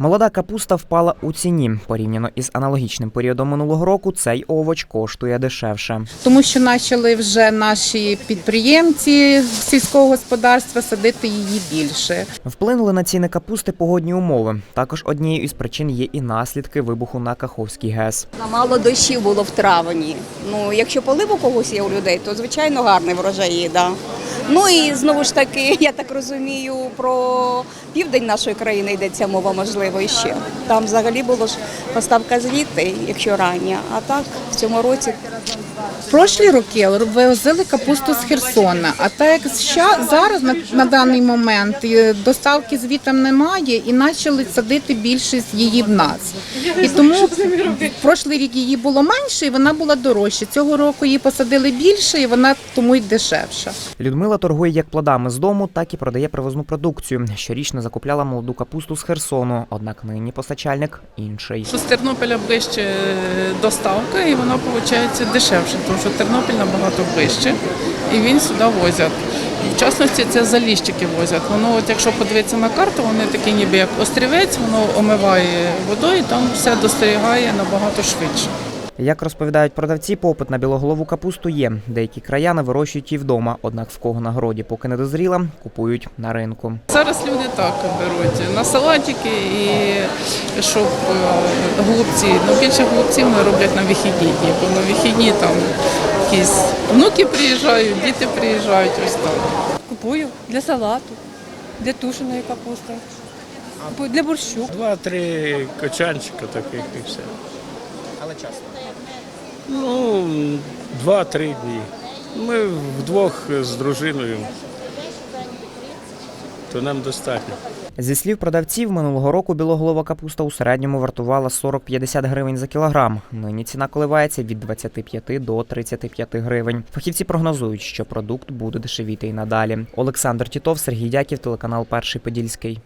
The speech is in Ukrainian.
Молода капуста впала у ціні. Порівняно із аналогічним періодом минулого року цей овоч коштує дешевше. тому що почали вже наші підприємці сільського господарства садити її більше. Вплинули на ціни капусти погодні умови. Також однією із причин є і наслідки вибуху на Каховський ГЕС. Мало дощів було в травні. Ну, якщо полив у когось є у людей, то звичайно гарний врожай є, да. Ну і знову ж таки, я так розумію, про південь нашої країни йдеться мова, можливо, іще. Там взагалі було ж поставка звідти, якщо рання. А так в цьому році прошлі роки вивозили капусту з Херсона, а так як ща- зараз на, на даний момент е, доставки звітом немає і почали садити більшість її в нас. І тому в прошлий рік її було менше і вона була дорожча. Цього року її посадили більше і вона тому й дешевша. Людмила торгує як плодами з дому, так і продає привозну продукцію. Щорічно закупляла молоду капусту з Херсону, однак нині постачальник інший. Що з Тернополя ближче доставка, і вона виходить дешевше, тому що Тернопіль набагато ближче, і він сюди возять. В частності це заліщики возять. Воно, от якщо подивитися на карту, вони такі ніби як острівець, воно омиває водою, там все достерігає набагато швидше. Як розповідають продавці, попит на білоголову капусту є. Деякі краяни вирощують її вдома, однак в кого на городі поки не дозріла, купують на ринку. Зараз люди так беруть на салатики і щоб е, голубці, ну більше голубців вони роблять на вихідні дні, бо на вихідні там якісь внуки приїжджають, діти приїжджають, ось так. Купую для салату, для тушеної капусти, для борщу. Два-три кочанчика таких і все. Часто. Ну, два-три дні. Ми вдвох з дружиною, то нам достатньо. Зі слів продавців, минулого року білоголова капуста у середньому вартувала 40-50 гривень за кілограм. Нині ціна коливається від 25 до 35 гривень. Фахівці прогнозують, що продукт буде дешевіти і надалі. Олександр Тітов, Сергій Дяків, телеканал Перший Подільський.